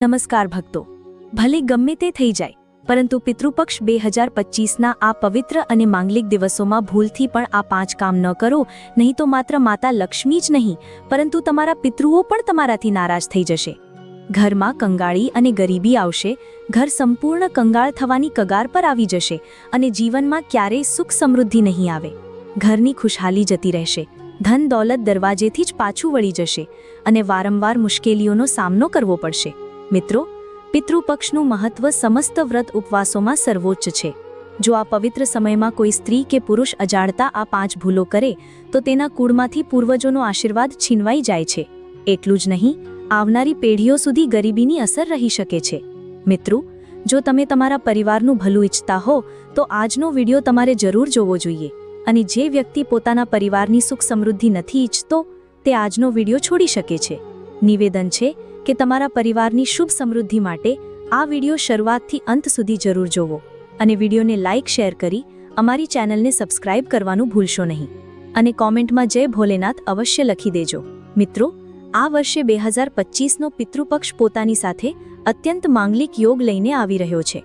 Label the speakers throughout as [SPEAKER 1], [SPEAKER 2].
[SPEAKER 1] નમસ્કાર ભક્તો. ભલે ગમે તે થઈ જાય, પરંતુ પિતૃપક્ષ બે હજાર પચીસના આ પવિત્ર અને માંગલિક દિવસોમાં ભૂલથી પણ આ પાંચ કામ ન કરો, નહીં તો માત્ર માતા લક્ષ્મી જ નહીં, પરંતુ તમારા પિતૃઓ પણ તમારાથી નારાજ થઈ જશે. ઘરમાં કંગાળી અને ગરીબી આવશે, ઘર સંપૂર્ણ કંગાળ થવાની કગાર પર આવી જશે અને જીવનમાં ક્યારેય સુખ સમૃદ્ધિ નહીં આવે. ઘરની ખુશહાલી જતી રહેશે, ધન દોલત દરવાજેથી જ પાછું વળી જશે અને વારંવાર મુશ્કેલીઓનો સામનો કરવો પડશે. મિત્રો, પિતૃપક્ષનું મહત્વ સમસ્ત વ્રત ઉપવાસોમાં સર્વોચ્ચ છે. જો આ પવિત્ર સમયમાં કોઈ સ્ત્રી કે પુરુષ અજાણતા આ પાંચ ભૂલો કરે, તો તેના કુળમાંથી પૂર્વજોનો આશીર્વાદ છીનવાઈ જાય છે. એટલું જ નહીં, આવનારી પેઢીઓ સુધી ગરીબીની અસર રહી શકે છે. મિત્રો, જો તમે તમારા પરિવારનું ભલું ઈચ્છતા હો, તો આજનો વિડિયો તમારે જરૂર જોવો જોઈએ. અને જે વ્યક્તિ પોતાના પરિવારની સુખ સમૃદ્ધિ નથી ઈચ્છતો, તે આજનો વિડિયો છોડી શકે છે. નિવેદન છે કે તમારા પરિવારની શુભ સમૃદ્ધિ માટે આ વિડિયો શરૂઆતથી અંત સુધી જરૂર જોવો અને વિડિયોને લાઇક, શેર કરી અમારી ચેનલને સબસ્ક્રાઇબ કરવાનું ભૂલશો નહીં. અને કોમેન્ટમાં જય ભોલેનાથ અવશ્ય લખી દેજો. મિત્રો, આ વર્ષે બે હજાર પચીસનો પિતૃપક્ષ પોતાની સાથે અત્યંત માંગલિક યોગ લઈને આવી રહ્યો છે.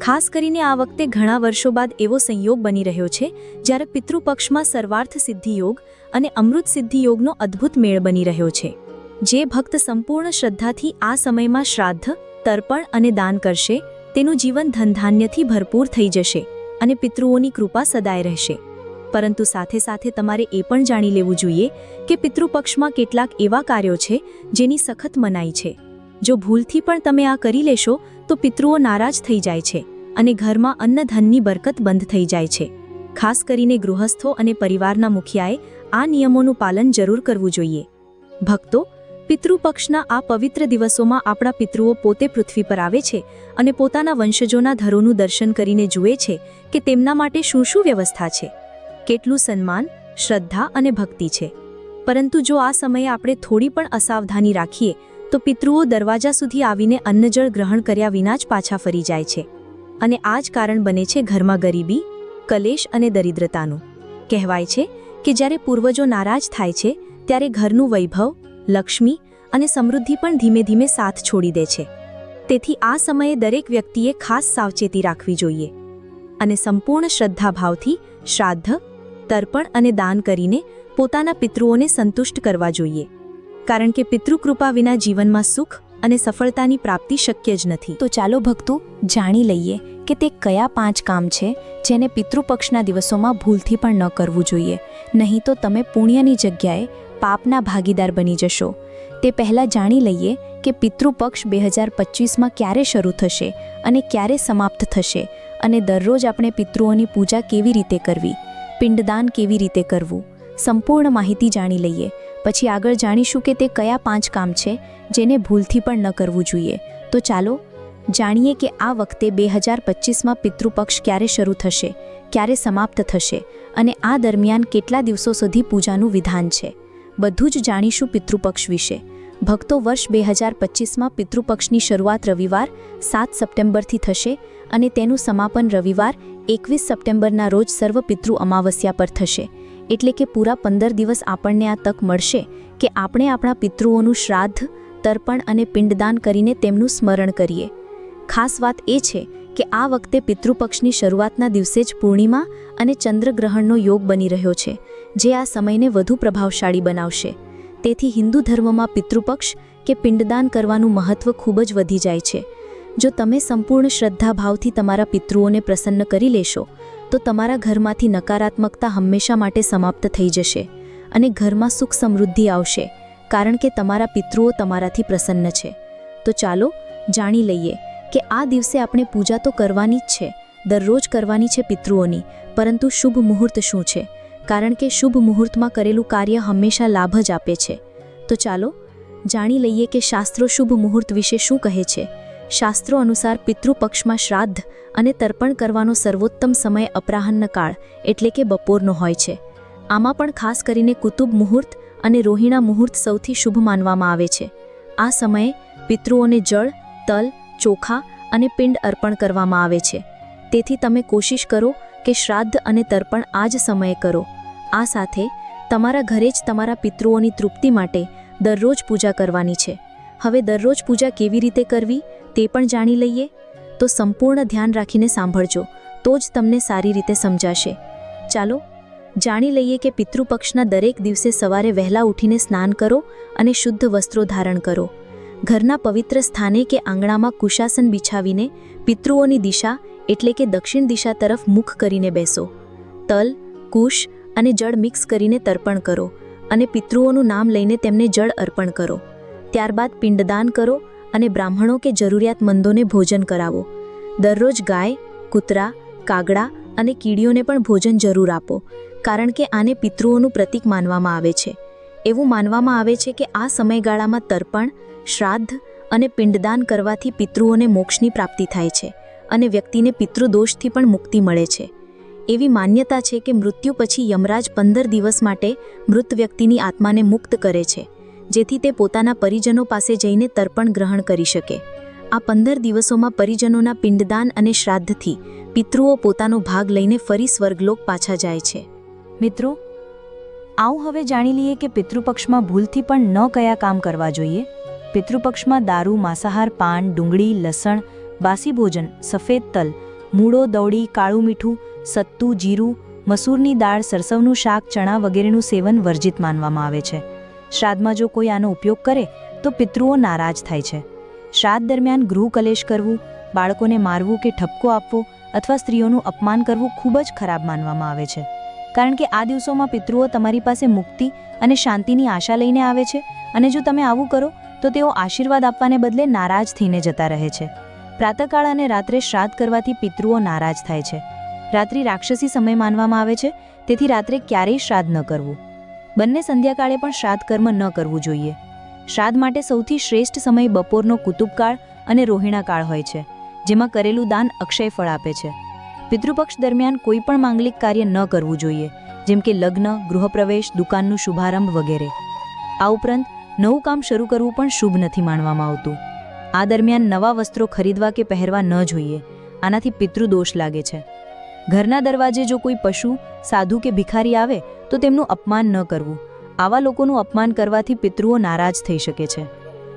[SPEAKER 1] ખાસ કરીને આ વખતે ઘણા વર્ષો બાદ એવો સંયોગ બની રહ્યો છે, જ્યારે પિતૃપક્ષમાં સર્વાર્થ સિદ્ધિ યોગ અને અમૃત સિદ્ધિ યોગનો અદ્ભુત મેળ બની રહ્યો છે. જે ભક્ત સંપૂર્ણ શ્રદ્ધાથી આ સમયમાં શ્રાદ્ધ, તર્પણ અને દાન કરશે, તેનું જીવન ધનધાન્યથી ભરપૂર થઈ જશે અને પિતૃઓની કૃપા સદાય રહેશે. પરંતુ સાથે સાથે તમારે એ પણ જાણી લેવું જોઈએ કે પિતૃપક્ષમાં કેટલાક એવા કાર્યો છે જેની સખત મનાઈ છે. જો ભૂલથી પણ તમે આ કરી લેશો, તો પિતૃઓ નારાજ થઈ જાય છે અને ઘરમાં અન્નધનની બરકત બંધ થઈ જાય છે. ખાસ કરીને ગૃહસ્થો અને પરિવારના મુખિયાએ આ નિયમોનું પાલન જરૂર કરવું જોઈએ. ભક્તો પિતૃપક્ષના આ પવિત્ર દિવસોમાં આપણા પિતૃઓ પોતે પૃથ્વી પર આવે છે અને પોતાના વંશજોના ધરોનું દર્શન કરીને જુએ છે કે તેમના માટે શું શું વ્યવસ્થા છે. કેટલું સન્માન, શ્રદ્ધા અને ભક્તિ છે. પરંતુ જો આ સમયે આપણે થોડી પણ અસાવધાની રાખીએ, તો પિતૃઓ દરવાજા સુધી આવીને અન્નજળ ગ્રહણ કર્યા વિના જ પાછા ફરી જાય છે. અને આ જ કારણ બને છે ઘરમાં ગરીબી, કલેશ અને દરિદ્રતાનું. કહેવાય છે કે જ્યારે પૂર્વજો નારાજ થાય છે, ત્યારે ઘરનું વૈભવ લક્ષ્મી અને સમૃદ્ધિ પણ ધીમે ધીમે સાથ છોડી દે છે. તેથી આ સમયે દરેક વ્યક્તિએ ખાસ સાવચેતી રાખવી જોઈએ અને સંપૂર્ણ શ્રદ્ધાભાવથી શ્રાદ્ધ, તર્પણ અને દાન કરીને પોતાના પિતૃઓને સંતુષ્ટ કરવા જોઈએ. કારણ કે પિતૃકૃપા વિના જીવનમાં સુખ અને સફળતાની પ્રાપ્તિ શક્ય જ નથી. તો ચાલો ભક્તો, જાણી લઈએ કે તે કયા પાંચ કામ છે જેને પિતૃપક્ષના દિવસોમાં ભૂલથી પણ ન કરવું જોઈએ. નહીં તો તમે પુણ્યની જગ્યાએ પાપના ભાગીદાર બની જશો. તે પહેલાં જાણી લઈએ કે પિતૃપક્ષ બે હજાર પચીસમાં ક્યારે શરૂ થશે અને ક્યારે સમાપ્ત થશે અને દરરોજ આપણે પિતૃઓની પૂજા કેવી રીતે કરવી, પિંડદાન કેવી રીતે કરવું, સંપૂર્ણ માહિતી જાણી લઈએ. પછી આગળ જાણીશું કે તે કયા પાંચ કામ છે જેને ભૂલથી પણ ન કરવું જોઈએ. તો ચાલો જાણીએ કે આ વખતે બે હજાર પચીસમાં પિતૃપક્ષ ક્યારે શરૂ થશે, ક્યારે સમાપ્ત થશે અને આ દરમિયાન કેટલા દિવસો સુધી પૂજાનું વિધાન છે. બધું જ જાણીશું પિતૃપક્ષ વિશે. ભક્તો વર્ષ બે હજાર પચીસમાં પિતૃપક્ષની શરૂઆત રવિવાર સાત સપ્ટેમ્બરથી થશે અને તેનું સમાપન રવિવાર એકવીસ સપ્ટેમ્બરના રોજ સર્વ પિતૃ અમાવસ્યા પર થશે. એટલે કે પૂરા પંદર દિવસ આપણને આ તક મળશે કે આપણે આપણા પિતૃઓનું શ્રાદ્ધ, તર્પણ અને પિંડદાન કરીને તેમનું સ્મરણ કરીએ. ખાસ વાત એ છે કે આ વખતે પિતૃપક્ષની શરૂઆતના દિવસે જ પૂર્ણિમા અને ચંદ્રગ્રહણનો યોગ બની રહ્યો છે. જે આ સમયને વધુ પ્રભાવશાળી બનાવશે. તેથી હિન્દુ ધર્મમાં પિતૃપક્ષ કે પિંડદાન કરવાનું મહત્વ ખૂબ જ વધી જાય છે. જો તમે સંપૂર્ણ શ્રદ્ધાભાવથી તમારા પિતૃઓને પ્રસન્ન કરી લેશો, તો તમારા ઘરમાંથી નકારાત્મકતા હંમેશા માટે સમાપ્ત થઈ જશે અને ઘરમાં સુખ સમૃદ્ધિ આવશે, કારણ કે તમારા પિતૃઓ તમારાથી પ્રસન્ન છે. તો ચાલો જાણી લઈએ કે આ દિવસે આપણે પૂજા તો કરવાની જ છે, દરરોજ કરવાની છે પિતૃઓની, પરંતુ શુભ મુહૂર્ત શું છે? કારણ કે શુભ મુહૂર્તમાં કરેલું કાર્ય હંમેશા લાભ જ આપે છે. તો ચાલો, જાણી લઈએ કે શાસ્ત્રો શુભ મુહૂર્ત વિશે શું કહે છે. શાસ્ત્રો અનુસાર પિતૃપક્ષમાં શ્રાદ્ધ અને તર્પણ કરવાનો સર્વોત્તમ સમય અપરાહન્ન કાળ, એટલે કે બપોરનો હોય છે. આમાં પણ ખાસ કરીને કુતુબ મુહૂર્ત અને રોહિણા મુહૂર્ત સૌથી શુભ માનવામાં આવે છે. આ સમયે પિતૃઓને જળ, તલ, ચોખા અને પિંડ અર્પણ કરવામાં આવે છે. તેથી તમે કોશિશ કરો કે શ્રાદ્ધ અને તર્પણ આ જ સમયે કરો. આ સાથે તમારા ઘરે જ તમારા પિતૃઓની તૃપ્તિ માટે દરરોજ પૂજા કરવાની છે. હવે દરરોજ પૂજા કેવી રીતે કરવી તે પણ જાણી લઈએ? તો સંપૂર્ણ ધ્યાન રાખીને સાંભળજો, તો જ તમને સારી રીતે સમજાશે. ચાલો, જાણી લઈએ કે પિતૃપક્ષના દરેક દિવસે સવારે વહેલા ઉઠીને સ્નાન કરો અને શુદ્ધ વસ્ત્રો ધારણ કરો. ઘરના પવિત્ર સ્થાને કે આંગણામાં કુશાસન બિછાવીને પિતૃઓની દિશા એટલે કે દક્ષિણ દિશા તરફ મુખ કરીને બેસો. તલ, કુશ અને જળ મિક્સ કરીને તર્પણ કરો અને પિતૃઓનું નામ લઈને તેમને જળ અર્પણ કરો. ત્યારબાદ પિંડદાન કરો અને બ્રાહ્મણો કે જરૂરિયાતમંદોને ભોજન કરાવો. દરરોજ ગાય, કૂતરા, કાગડા અને કીડીઓને પણ ભોજન જરૂર આપો, કારણ કે આને પિતૃઓનું પ્રતીક માનવામાં આવે છે. એવું માનવામાં આવે છે કે આ સમયગાળામાં તર્પણ, શ્રાદ્ધ અને પિંડદાન કરવાથી પિતૃઓને મોક્ષની પ્રાપ્તિ થાય છે અને વ્યક્તિને પિતૃદોષથી પણ મુક્તિ મળે છે. એવી માન્યતા છે કે મૃત્યુ પછી યમરાજ પંદર દિવસ માટે મૃત વ્યક્તિની આત્માને મુક્ત કરે છે, જેથી તે પોતાના પરિજનો પાસે જઈને તર્પણ ગ્રહણ કરી શકે. આ પંદર દિવસોમાં પરિજનોના પિંડદાન અને શ્રાદ્ધથી પિતૃઓ પોતાનો ભાગ લઈને ફરી સ્વર્ગલોક પાછા જાય છે. મિત્રો, આવું હવે જાણી લઈએ કે પિતૃપક્ષમાં ભૂલથી પણ ન કયા કામ કરવા જોઈએ? પિતૃપક્ષમાં દારૂ, માંસાહાર, પાન, ડુંગળી, લસણ, બાસી ભોજન, સફેદ તલ, મૂળો દવડી કાળું મીઠું સત્તુ, જીરું, મસૂરની દાળ, સરસવનું શાક, ચણા વગેરેનું સેવન વર્જિત માનવામાં આવે છે. શ્રાદ્ધમાં જો કોઈ આનો ઉપયોગ કરે, તો પિતૃઓ નારાજ થાય છે. શ્રાદ્ધ દરમિયાન ગૃહ કલેશ કરવું, બાળકોને મારવું કે ઠપકો આપવો અથવા સ્ત્રીઓનું અપમાન કરવું ખૂબ જ ખરાબ માનવામાં આવે છે. કારણ કે આ દિવસોમાં પિતૃઓ તમારી પાસે મુક્તિ અને શાંતિની આશા લઈને આવે છે અને જો તમે આવું કરો, તો તેઓ આશીર્વાદ આપવાને બદલે નારાજ થઈને જતા રહે છે. પ્રાતકાળ અને રાત્રે શ્રાદ્ધ કરવાથી પિતૃઓ નારાજ થાય છે. રાત્રિ રાક્ષસી સમય માનવામાં આવે છે, તેથી રાત્રે ક્યારેય શ્રાદ્ધ ન કરવું. બંને સંધ્યાકાળે પણ શ્રાદ્ધ કર્મ ન કરવું જોઈએ. શ્રાદ્ધ માટે સૌથી શ્રેષ્ઠ સમય બપોરનો કુતુબકાળ અને રોહિણાકાળ હોય છે, જેમાં કરેલું દાન અક્ષય ફળ આપે છે. પિતૃપક્ષ દરમિયાન કોઈ પણ માંગલિક કાર્ય ન કરવું જોઈએ, જેમ કે લગ્ન, ગૃહપ્રવેશ, દુકાનનું શુભારંભ વગેરે. આ ઉપરાંત, નવું કામ શરૂ કરવું પણ શુભ નથી માનવામાં આવતું. આ દરમિયાન નવા વસ્ત્રો ખરીદવા કે પહેરવા ન જોઈએ, આનાથી પિતૃદોષ લાગે છે. ઘરના દરવાજે જો કોઈ પશુ, સાધુ કે ભિખારી આવે, તો તેમનું અપમાન ન કરવું. આવા લોકોનું અપમાન કરવાથી પિતૃઓ નારાજ થઈ શકે છે.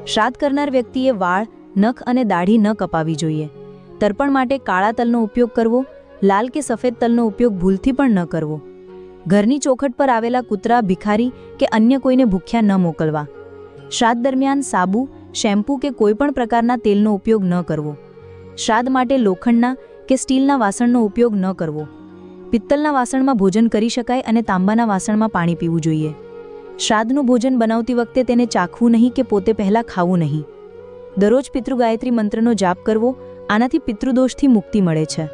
[SPEAKER 1] શ્રાદ્ધ કરનાર વ્યક્તિએ વાળ, નખ અને દાઢી ન કપાવી જોઈએ. તર્પણ માટે કાળા તલનો ઉપયોગ કરવો, લાલ કે સફેદ તલનો ઉપયોગ ભૂલથી પણ ન કરવો. ઘરની ચોખટ પર આવેલા કૂતરા, ભિખારી કે અન્ય કોઈને ભૂખ્યા ન મોકલવા. શ્રાદ્ધ દરમિયાન સાબુ, શેમ્પૂ કે કોઈપણ પ્રકારના તેલનો ઉપયોગ ન કરવો. શ્રાદ્ધ માટે લોખંડના કે સ્ટીલના વાસણનો ઉપયોગ ન કરવો. પિત્તલના વાસણમાં ભોજન કરી શકાય અને તાંબાના વાસણમાં પાણી પીવું જોઈએ. શ્રાદ્ધનું ભોજન બનાવતી વખતે તેને ચાખવું નહીં કે પોતે પહેલાં ખાવું નહીં. દરરોજ પિતૃગાયત્રી મંત્રનો જાપ કરવો આનાથી પિતૃદોષથી મુક્તિ મળે છે.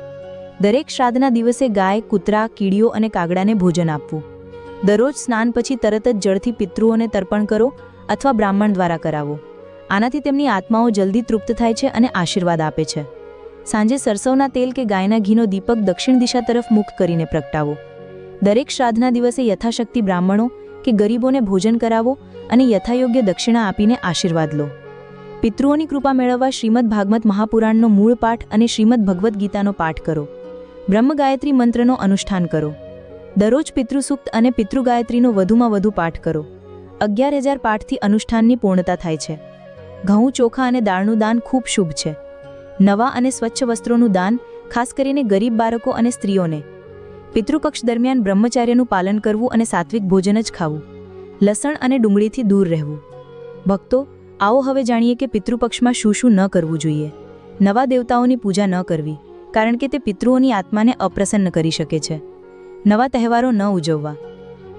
[SPEAKER 1] દરેક શ્રાદ્ધના દિવસે ગાય, કૂતરા, કીડીઓ અને કાગડાને ભોજન આપવું. દરરોજ સ્નાન પછી તરત જ જળથી પિતૃઓને તર્પણ કરો અથવા બ્રાહ્મણ દ્વારા કરાવો. આનાથી તેમની આત્માઓ જલ્દી તૃપ્ત થાય છે અને આશીર્વાદ આપે છે. સાંજે સરસવના તેલ કે ગાયના ઘીનો દીપક દક્ષિણ દિશા તરફ મુખ કરીને પ્રગટાવો. દરેક શ્રાદ્ધના દિવસે યથાશક્તિ બ્રાહ્મણો કે ગરીબોને ભોજન કરાવો અને યથાયોગ્ય દક્ષિણા આપીને આશીર્વાદ લો. પિતૃઓની કૃપા મેળવવા શ્રીમદ ભાગવત મહાપુરાણનો મૂળ પાઠ અને શ્રીમદ ભગવદ્ ગીતાનો પાઠ કરો. બ્રહ્મ ગાયત્રી મંત્રનો અનુષ્ઠાન કરો. દરરોજ પિતૃસુક્ત અને પિતૃગાયત્રીનો વધુમાં વધુ પાઠ કરો. અગિયાર હજાર પાઠથી અનુષ્ઠાનની પૂર્ણતા થાય છે. ઘઉં, ચોખા અને દાળનું દાન ખૂબ શુભ છે. નવા અને સ્વચ્છ વસ્ત્રોનું દાન, ખાસ કરીને ગરીબ બાળકો અને સ્ત્રીઓને. પિતૃપક્ષ દરમિયાન બ્રહ્મચાર્યનું પાલન કરવું અને સાત્વિક ભોજન જ ખાવું. લસણ અને ડુંગળીથી દૂર રહેવું. ભક્તો, આવો હવે જાણીએ કે પિતૃપક્ષમાં શું શું ન કરવું જોઈએ. નવા દેવતાઓની પૂજા ન કરવી, કારણ કે તે પિતૃઓની આત્માને અપ્રસન્ન કરી શકે છે. નવા તહેવારો ન ઉજવવા.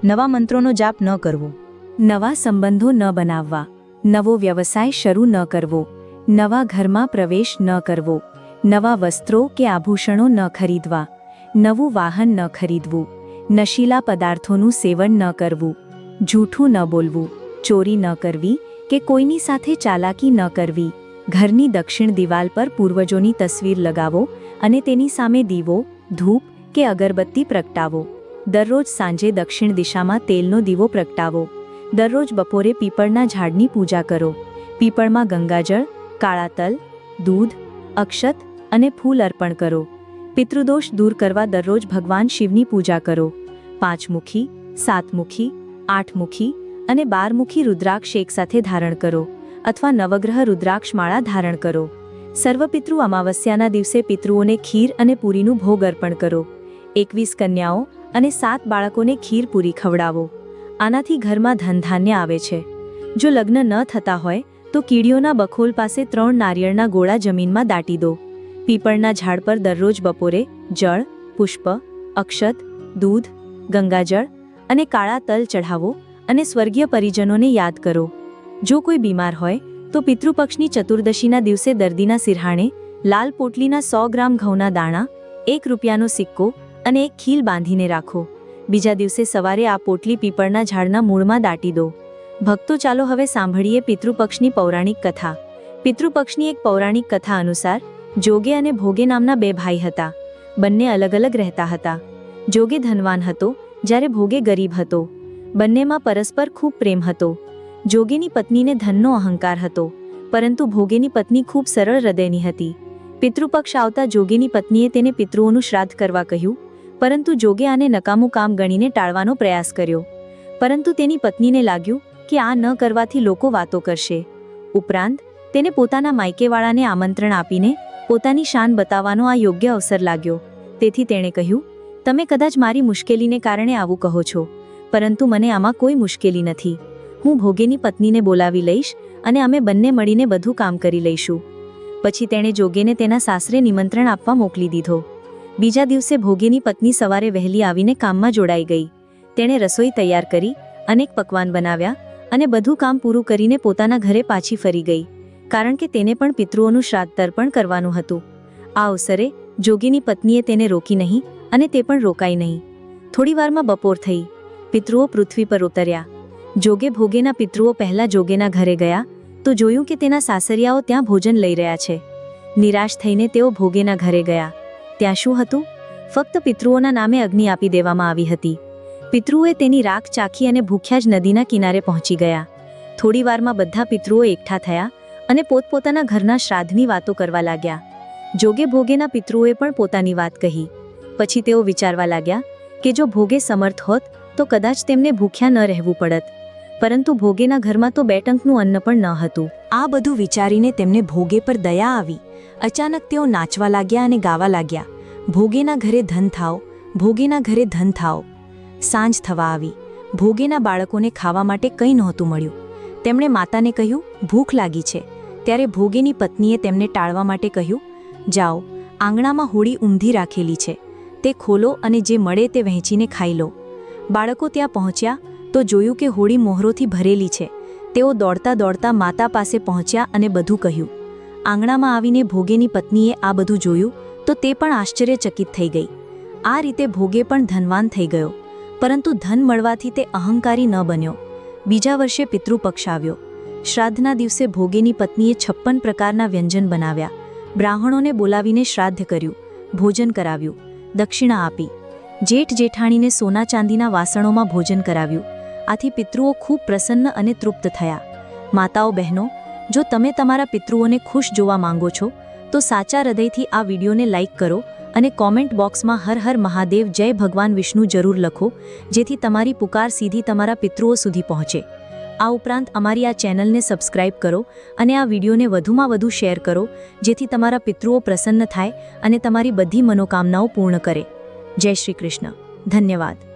[SPEAKER 1] નવા મંત્રોનો જાપ ન કરવો. નવા સંબંધો ન બનાવવા. નવો વ્યવસાય શરૂ ન કરવો. નવા ઘરમાં પ્રવેશ ન કરવો, નવા વસ્ત્રો કે આભૂષણો ન ખરીદવા, નવું વાહન ન ખરીદવું, નશીલા પદાર્થોનું સેવન ન કરવું, જૂઠું ન બોલવું, ચોરી ન કરવી કે કોઈની સાથે ચાલાકી ન કરવી, ઘરની દક્ષિણ દિવાલ પર પૂર્વજોની તસવીર લગાવો અને તેની સામે દીવો, ધૂપ કે અગરબત્તી પ્રગટાવો. દરરોજ સાંજે દક્ષિણ દિશામાં તેલનો દીવો પ્રગટાવો. દરરોજ બપોરે પીપળના ઝાડની પૂજા કરો. પીપળમાં ગંગાજળ કાળા તલ દૂધ, અક્ષત અને ફૂલ અર્પણ કરો. પિતૃદોષ દૂર કરવા દરરોજ ભગવાન શિવની પૂજા કરો. પાંચમુખી, સાતમુખી, આઠમુખી અને બારમુખી રુદ્રાક્ષ એક સાથે ધારણ કરો અથવા નવગ્રહ રુદ્રાક્ષ માળા ધારણ કરો. સર્વપિતૃ અમાવસ્યાના દિવસે પિતૃઓને ખીર અને પૂરીનું ભોગ અર્પણ કરો. એકવીસ કન્યાઓ અને સાત બાળકોને ખીર પૂરી ખવડાવો. આનાથી ઘરમાં ધનધાન્ય આવે છે. જો લગ્ન ન થતા હોય તો કીડીઓના બખોલ પાસે ત્રણ નારિયેળના ગોળા જમીનમાં દાટી દો. પીપળના ઝાડ પર દરરોજ બપોરે જળ, પુષ્પ, અક્ષત, દૂધ, ગંગાજળ અને કાળા તલ ચઢાવો અને સ્વર્ગીય પરિજનોને યાદ કરો. જો કોઈ બીમાર હોય, તો પિતૃપક્ષની ચતુર્દશીના દિવસે દર્દીના સિરહાણે લાલ પોટલીના સો ગ્રામ ઘઉંના દાણા, એક રૂપિયાનો સિક્કો અને એક ખીલ બાંધીને રાખો. બીજા દિવસે સવારે આ પોટલી પીપળના ઝાડના મૂળમાં દાટી દો. ભક્તો ચાલો હવે સાંભળીએ પિતૃપક્ષની પૌરાણિક કથા. પિતૃપક્ષની એક પૌરાણિક કથા અનુસાર, જોગે અને ભોગે નામના બે ભાઈ હતા. બંને અલગ અલગ રહેતા હતા. જોગે ધનવાન હતો, જ્યારે ભોગે ગરીબ હતો. બંનેમાં પરસ્પર ખૂબ પ્રેમ હતો. જોગેની પત્નીને ધનનો અહંકાર હતો, પરંતુ ભોગેની પત્ની ખૂબ સરળ હૃદયની હતી. પિતૃપક્ષ આવતા જોગેની પત્નીએ તેને પિતૃઓનું શ્રાદ્ધ કરવા કહ્યું, પરંતુ જોગે આને નકામું કામ ગણીને ટાળવાનો પ્રયાસ કર્યો. પરંતુ તેની પત્નીને લાગ્યું કે આ ન કરવાથી લોકો વાતો કરશે. ઉપરાંત, તેને પોતાના માયકેવાળાને આમંત્રણ આપીને પોતાની શાન બતાવવાનો આ યોગ્ય અવસર લાગ્યો. તેથી તેણે કહ્યું, તમે કદાચ મારી મુશ્કેલીને કારણે આવું કહો છો, પરંતુ મને આમાં કોઈ મુશ્કેલી નથી. હું ભોગેની પત્નીને બોલાવી લઈશ અને અમે બંને મળીને બધું કામ કરી લઈશું. પછી તેણે જોગેને તેના સાસરે નિમંત્રણ આપવા મોકલી દીધો. બીજા દિવસે ભોગેની પત્ની સવારે વહેલી આવીને કામમાં જોડાઈ ગઈ. તેણે રસોઈ તૈયાર કરી, અનેક પકવાન બનાવ્યા અને બધું કામ પૂરું કરીને પોતાના ઘરે પાછી ફરી ગઈ, કારણ કે તેને પણ પિતૃઓનું શ્રાદ્ધ તર્પણ કરવાનું હતું. આ અવસરે જોગીની પત્નીએ તેને રોકી નહીં અને તે પણ રોકાઈ નહીં. થોડીવારમાં બપોર થઈ, પિતૃઓ પૃથ્વી પર ઉતર્યા. જોગે ભોગેના પિતૃઓ પહેલા જોગેના ઘરે ગયા, તો જોયું કે તેના સાસરિયાઓ ત્યાં ભોજન લઈ રહ્યા છે. નિરાશ થઈને તેઓ ભોગેના ઘરે ગયા. ત્યાં શું હતું? ફક્ત પિતૃઓના નામે અગ્નિ આપી દેવામાં આવી હતી. પિતૃએ તેની રાખ ચાખી અને ભૂખ્યા જ નદીના કિનારે પહોંચી ગયા. થોડીવારમાં બધા પિતૃઓ એકઠા થયા અને પોતપોતાના ઘરના શ્રાદ્ધની વાતો કરવા લાગ્યા. જોગે ભોગેના પિતૃઓએ પણ પોતાની વાત કહી. પછી તેઓ વિચારવા લાગ્યા કે જો ભોગે સમર્થ હોત તો કદાચ તેમને ભૂખ્યા ન રહેવું પડત. પરંતુ ભોગેના ઘરમાં તો બે ટંકનું અન્ન પણ ન હતું. આ બધું વિચારીને તેમને ભોગે પર દયા આવી. અચાનક તેઓ નાચવા લાગ્યા અને ગાવા લાગ્યા. ભોગેના ઘરે ધન થાઓ, ભોગેના ઘરે ધન થાઓ. સાંજ થવા આવી. ભોગેના બાળકોને ખાવા માટે કંઈ નહોતું મળ્યું. તેમણે માતાને કહ્યું, ભૂખ લાગી છે. ત્યારે ભોગેની પત્નીએ તેમને ટાળવા માટે કહ્યું, જાઓ, આંગણામાં હોડી ઊંધી રાખેલી છે. તે ખોલો અને જે મળે તે વહેંચીને ખાઈ લો. બાળકો ત્યાં પહોંચ્યા તો જોયું કે હોડી મોહરોથી ભરેલી છે. તેઓ દોડતા દોડતા માતા પાસે પહોંચ્યા અને બધું કહ્યું. આંગણામાં આવીને ભોગેની પત્નીએ આ બધું જોયું તો તે પણ આશ્ચર્યચકિત થઈ ગઈ. આ રીતે ભોગે પણ ધનવાન થઈ ગયો. પરંતુ ધન મળવાથી તે અહંકારી ન બન્યો. બીજા વર્ષે પિતૃપક્ષ આવ્યો. શ્રાદ્ધના દિવસે ભોગેની પત્નીએ છપ્પન પ્રકારના વ્યંજન બનાવ્યા. બ્રાહ્મણોને બોલાવીને શ્રાદ્ધ કર્યું. ભોજન કરાવ્યું. દક્ષિણા આપી. જેઠ જેઠાણીને સોના ચાંદીના વાસણોમાં ભોજન કરાવ્યું. આથી પિતૃઓ ખૂબ પ્રસન્ન અને તૃપ્ત થયા. માતાઓ બહેનો, જો તમે તમારા પિતૃઓને ખુશ જોવા માંગો છો, તો સાચા હૃદયથી આ વિડીયોને લાઇક કરો અને કોમેન્ટ બોક્સમાં હર હર મહાદેવ, જય ભગવાન વિષ્ણુ જરૂર લખો, જેથી તમારી પુકાર સીધી તમારા પિતૃઓ સુધી પહોંચે. આ ઉપરાંત અમારી આ ચેનલને સબસ્ક્રાઇબ કરો અને આ વિડીયોને વધુમાં વધુ શેર કરો, જેથી તમારા પિતૃઓ પ્રસન્ન થાય અને તમારી બધી મનોકામનાઓ પૂર્ણ કરે. જય શ્રી કૃષ્ણ. ધન્યવાદ.